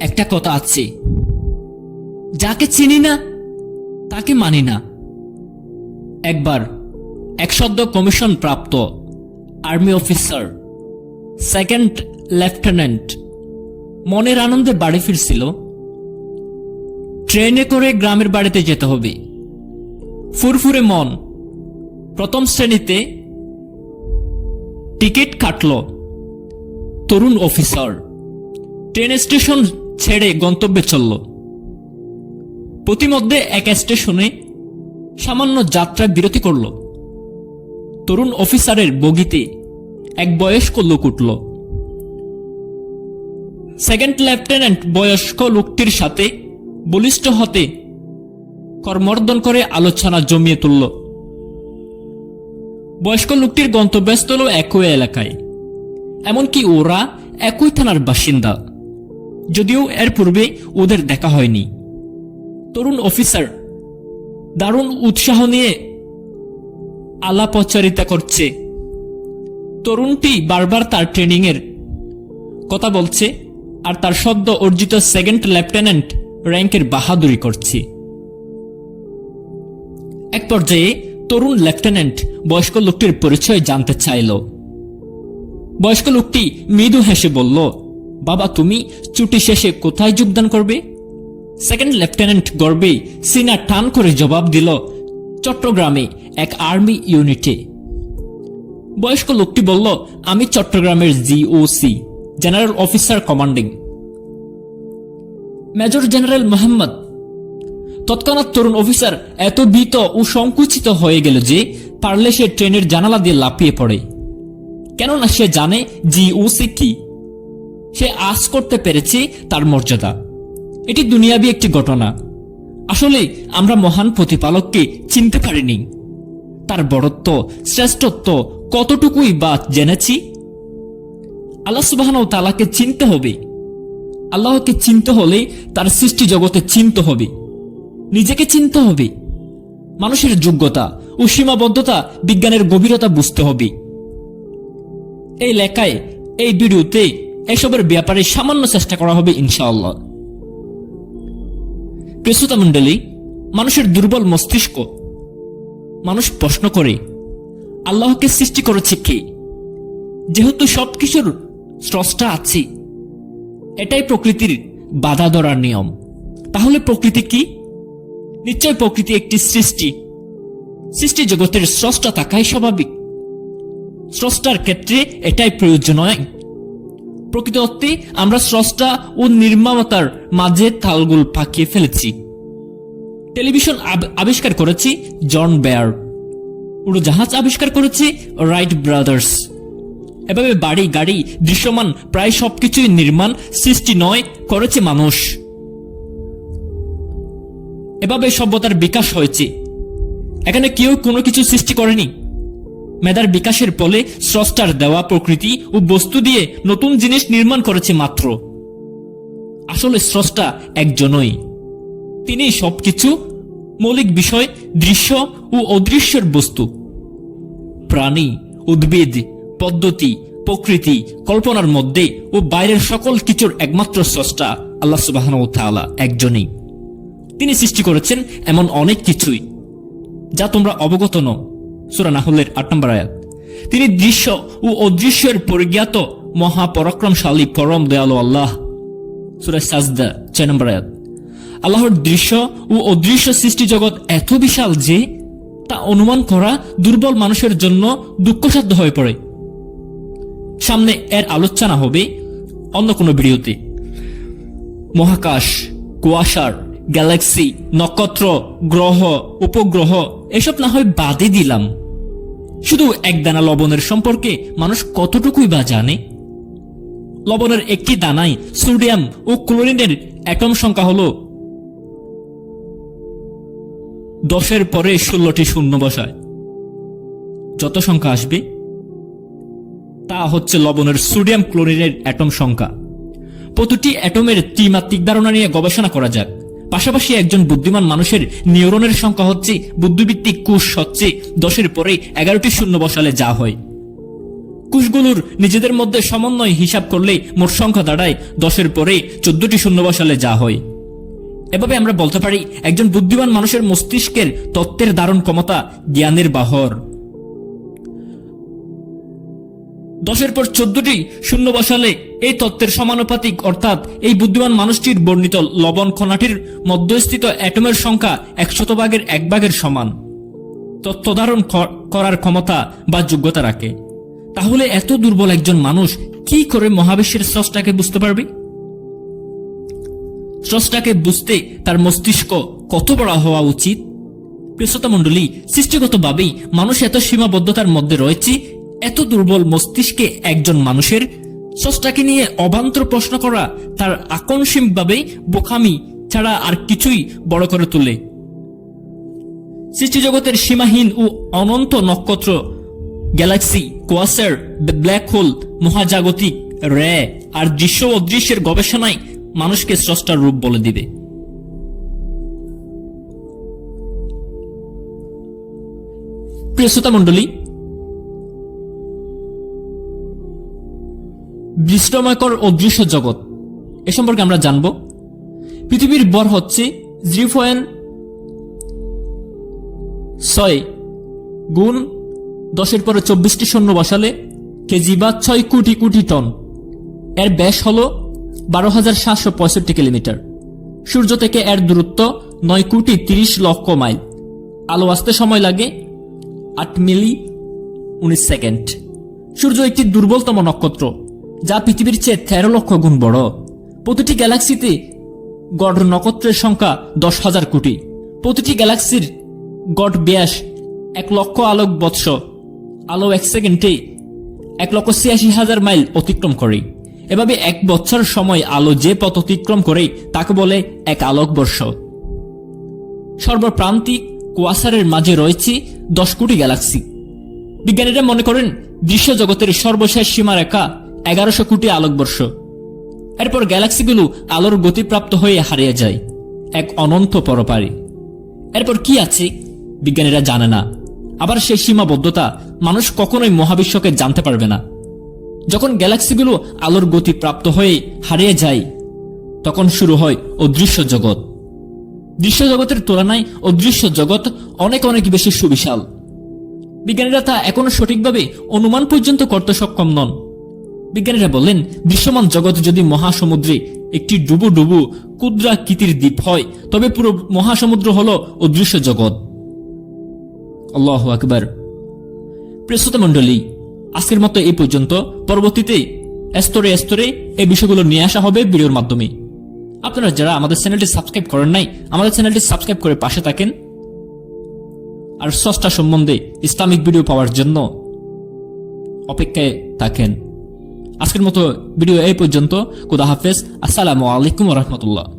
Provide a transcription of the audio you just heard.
একটা কথা আছে। যাকে চিনি না, তাকে মানি না। একবার এক সদ্য কমিশন প্রাপ্ত আর্মি অফিসার, সেকেন্ড লেফটেন্যান্ট মনের আনন্দে বাড়ি ফিরছিল। ট্রেনে করে গ্রামের বাড়িতে যেতে হবে। ফুরফুরে মন। প্রথম শ্রেণীতে টিকিট কাটল তরুণ অফিসার। ট্রেন স্টেশন ছেড়ে গন্তব্যে চলল। প্রতিমধ্যে এক স্টেশনে সামান্য যাত্রা বিরতি করল। তরুণ অফিসারের বগিতে এক বয়স্ক লোক উঠল। সেকেন্ড লেফটেন্যান্ট বয়স্ক লোকটির সাথে বলিষ্ঠ হতে কর্মর্দন করে আলোচনা জমিয়ে তুলল। বয়স্ক লোকটির গন্তব্যস্থল একই এলাকায়, এমনকি ওরা একই থানার বাসিন্দা। যদিও এর পূর্বে ওদের দেখা হয়নি। তরুণ অফিসার দারুণ উৎসাহ নিয়ে আলাপচারিতা করছে। তরুণটি বারবার তার ট্রেনিং এর কথা বলছে আর তার সদ্য অর্জিত সেকেন্ড লেফটেন্যান্ট র্যাঙ্কের বাহাদুরি করছে। এক পর্যায়ে তরুণ লেফটেন্যান্ট বয়স্ক লোকটির পরিচয় জানতে চাইল। বয়স্ক লোকটি মৃদু হেসে বলল বাবা, তুমি ছুটি শেষে কোথায় যোগদান করবে? সেকেন্ড লেফটেন্যান্ট গর্বে সিনা টান করে জবাব দিল, চট্টগ্রামে এক আর্মি ইউনিটে। বয়স্ক লোকটি বলল, আমি চট্টগ্রামের GOC general officer commanding. Major general Mohammad, তৎক্ষণাৎ তরুণ অফিসার এত ভীত ও সংকুচিত হয়ে গেল যে পারলে সে ট্রেনের জানালা দিয়ে লাফিয়ে পড়ে। কেননা সে জানে জিওসি কি? সে আজ করতে পেরেছে তার মর্যাদা। এটি দুনিয়াবি একটি ঘটনা। আসলে আমরা মহান প্রতিপালককে চিনতে পারিনি। তার বড়ত্ব, শ্রেষ্ঠত্ব কতটুকুই বা জেনেছি? আল্লাহ সুবাহ তালাকে চিনতে হবে। আল্লাহকে চিনতে হলে তার সৃষ্টি জগতে চিনতে হবে। নিজেকে চিনতে হবে। মানুষের যোগ্যতা ও সীমাবদ্ধতা, বিজ্ঞানের গভীরতা বুঝতে হবে। এই লেখায়, এই ভিডিওতে এসবের ব্যাপারে সামান্য চেষ্টা করা হবে ইনশাআল্লাহ। প্রেসুতা মণ্ডলী, মানুষের দুর্বল মস্তিষ্ক, মানুষ প্রশ্ন করে, আল্লাহকে সৃষ্টি করেছে কে? যেহেতু সব কিছুর স্রষ্টা আছে, এটাই প্রকৃতির বাধা ধরার নিয়ম। তাহলে প্রকৃতি কি? নিশ্চয় প্রকৃতি একটি সৃষ্টি। সৃষ্টি জগতের স্রষ্টা থাকাই স্বাভাবিক। স্রষ্টার ক্ষেত্রে এটাই প্রয়োজন নয় প্রকৃত অর্থে আমরা স্রষ্টা ও নির্মাতার মাঝে তালগুল পাকিয়ে ফেলেছি। টেলিভিশন আব- আবিষ্কার করেছি জন বেয়ার। উড়োজাহাজ আবিষ্কার করেছে রাইট ব্রাদার্স। এভাবে বাড়ি, গাড়ি, দৃশ্যমান প্রায় সবকিছুই নির্মাণ সৃষ্টি নয়, করেছে মানুষ। এভাবে সভ্যতার বিকাশ হয়েছে। এখানে কেউ কোনো কিছু সৃষ্টি করেনি। মেধার বিকাশের ফলে স্রষ্টার দেওয়া প্রকৃতি ও বস্তু দিয়ে নতুন জিনিস নির্মাণ করেছে মাত্র। আসলে স্রষ্টা একজনই। তিনি সবকিছু, মৌলিক বিষয়, দৃশ্য ও অদৃশ্যের বস্তু। প্রাণী, উদ্ভিদ, পদ্ধতি, প্রকৃতি, কল্পনার মধ্যে ও বাইরের সকল কিছুর একমাত্র স্রষ্টা আল্লাহ সুবাহ একজনই। তিনি সৃষ্টি করেছেন এমন অনেক কিছুই, যা তোমরা অবগত নও। সুরা নাহলের আট নম্বর আয়াত। তিনি দৃশ্য ও অদৃশ্যের পরিজ্ঞাত মহাপরাক্রমশালী, পরম দয়ালু আল্লাহ। সুরা সাজদা, ছয় নম্বর আয়াত। আল্লাহর দৃশ্য ও অদৃশ্য সৃষ্টি জগৎ এত বিশাল যে তা অনুমান করা দুর্বল মানুষের জন্য দুঃখসাধ্য হয়ে পড়ে। সামনে এর আলোচনা হবে অন্য কোনো ভিডিওতে। মহাকাশ, কুয়াশার, গ্যালাক্সি, নক্ষত্র, গ্রহ, উপগ্রহ, এসব না হয় বাদে দিলাম। শুধু এক দানা লবণের সম্পর্কে মানুষ কতটুকুই বা জানে? লবণের একটি দানায় সোডিয়াম ও ক্লোরিনের অ্যাটম সংখ্যা হল দশের পরে ষোলোটি শূন্য বসায়। যত সংখ্যা আসবে, তা হচ্ছে লবণের সোডিয়াম ক্লোরিনের অ্যাটম সংখ্যা। প্রতিটি অ্যাটমের ত্রিমাত্রিক ধারণা নিয়ে গবেষণা করা যাক। পাশাপাশি একজন বুদ্ধিমান মানুষের নিউরনের সংখ্যা হচ্ছে বুদ্ধিভিত্তিক কোষ হচ্ছে দশের পরে এগারোটি শূন্য বসালে যা হয়। কুশগুলোর নিজেদের মধ্যে সমন্বয় হিসাব করলে মোট সংখ্যা দাঁড়ায় দশের পরে চোদ্দটি শূন্য বসালে যা হয়। এভাবে আমরা বলতে পারি, একজন বুদ্ধিমান মানুষের মস্তিষ্কের তত্ত্বের ধারণ ক্ষমতা জ্ঞানের বাহর। দশের পর চোদ্দটি শূন্য বসালে এই তত্ত্বের সমানুপাতিক, অর্থাৎ এই বুদ্ধিমান মানুষটির বর্ণিত লবণ কণাটির মধ্যস্থিত অ্যাটমের সংখ্যা একশত ভাগের এক ভাগের সমান। তত্ত্ব ধারণ করার ক্ষমতা বা যোগ্যতা রাখে। তাহলে এত দুর্বল একজন মানুষ কি করে মহাবিশ্বের স্রষ্টাকে বুঝতে পারবে? স্রষ্টাকে বুঝতে তার মস্তিষ্ক কত বড় হওয়া উচিত? প্রিয়তা মণ্ডলী সৃষ্টিগতভাবেই মানুষ এত সীমাবদ্ধতার মধ্যে রয়েছে এত দুর্বল মস্তিষ্কে একজন মানুষের স্রষ্টাকে নিয়ে অবান্তর প্রশ্ন করা তার আকস্মিকভাবে বোকামি ছাড়া আর কিছুই বড় করে তোলে। সৃষ্টিজগতের সীমাহীন ও অনন্ত নক্ষত্র, গ্যালাক্সি, কোয়াসার ব্ল্যাক হোল, মহাজাগতিক, রে আর দৃশ্য অদৃশ্যের গবেষণায় মানুষকে স্রষ্টার রূপ বলে দিবে। প্রিয় শ্রোতা মণ্ডলী বিস্ময়কর অদৃশ্য জগৎ। এ সম্পর্কে আমরা জানব। পৃথিবীর বর হচ্ছে জিরো পয়েন্ট ছয় গুণ দশের পরে চব্বিশটি শূন্য বসালে কেজি বা ছয় কোটি কোটি টন। এর ব্যাস হল বারো হাজার সাতশো পঁয়ষট্টি কিলোমিটার। সূর্য থেকে এর দূরত্ব নয় কোটি তিরিশ লক্ষ মাইল। আলো আসতে সময় লাগে আট মিলি উনিশ সেকেন্ড। সূর্য একটি দুর্বলতম নক্ষত্র। যা পৃথিবীর চেয়ে তেরো লক্ষ গুণ বড়। প্রতিটি গ্যালাক্সিতে গড় নক্ষত্রের সংখ্যা দশ হাজার কোটি। প্রতিটি গ্যালাক্সির গড় ব্যাস এক লক্ষ আলোক বৎস। আলো এক সেকেন্ডে এক লক্ষ ছিয়াশি হাজার মাইল অতিক্রম করে। এভাবে এক বছর সময় আলো যে পথ অতিক্রম করে, তাকে বলে এক আলোকবর্ষ সর্বপ্রান্তিক কোয়াসারের মাঝে রয়েছে দশ কোটি গ্যালাক্সি। বিজ্ঞানীরা মনে করেন, দৃশ্য জগতের সর্বশেষ সীমারেখা এগারোশো কোটি আলোকবর্ষ। এরপর গ্যালাক্সিগুলো আলোর গতিপ্রাপ্ত হয়ে হারিয়ে যায়। এক অনন্ত পরপারে। এরপর কি আছে? বিজ্ঞানীরা জানে না। আবার সেই সীমাবদ্ধতা মানুষ কখনোই মহাবিশ্বকে জানতে পারবে না। যখন গ্যালাক্সিগুলো আলোর গতি প্রাপ্ত হয়ে হারিয়ে যায়, তখন শুরু হয় অদৃশ্য জগৎ। দৃশ্য জগতের তুলনায় অদৃশ্য জগৎ অনেক অনেক বেশি সুবিশাল। বিজ্ঞানীরা তা এখনও সঠিকভাবে অনুমান পর্যন্ত করতে সক্ষম নন। বিজ্ঞানীরা বললেন, দৃশ্যমান জগৎ যদি মহাসমুদ্রে একটি ডুবু ডুবু ক্ষুদ্রাকৃতির দ্বীপ হয়, তবে পুরো মহাসমুদ্র হল অদৃশ্য জগৎ। আল্লাহ আকবার। প্রেসত মণ্ডলী, আজকের মতো এই পর্যন্ত। পরবর্তীতে স্তরে স্তরে এই বিষয়গুলো নিয়ে আসা হবে ভিডিওর মাধ্যমে। আপনারা যারা আমাদের চ্যানেলটি সাবস্ক্রাইব করেন নাই, আমাদের চ্যানেলটি সাবস্ক্রাইব করে পাশে থাকেন। আর সস্তা সম্বন্ধে ইসলামিক ভিডিও পাওয়ার জন্য অপেক্ষায় থাকেন। আজকের মতো ভিডিও এই পর্যন্ত। খুদা হাফেজ। আসসালামু আলাইকুম রহমতুল্লাহ।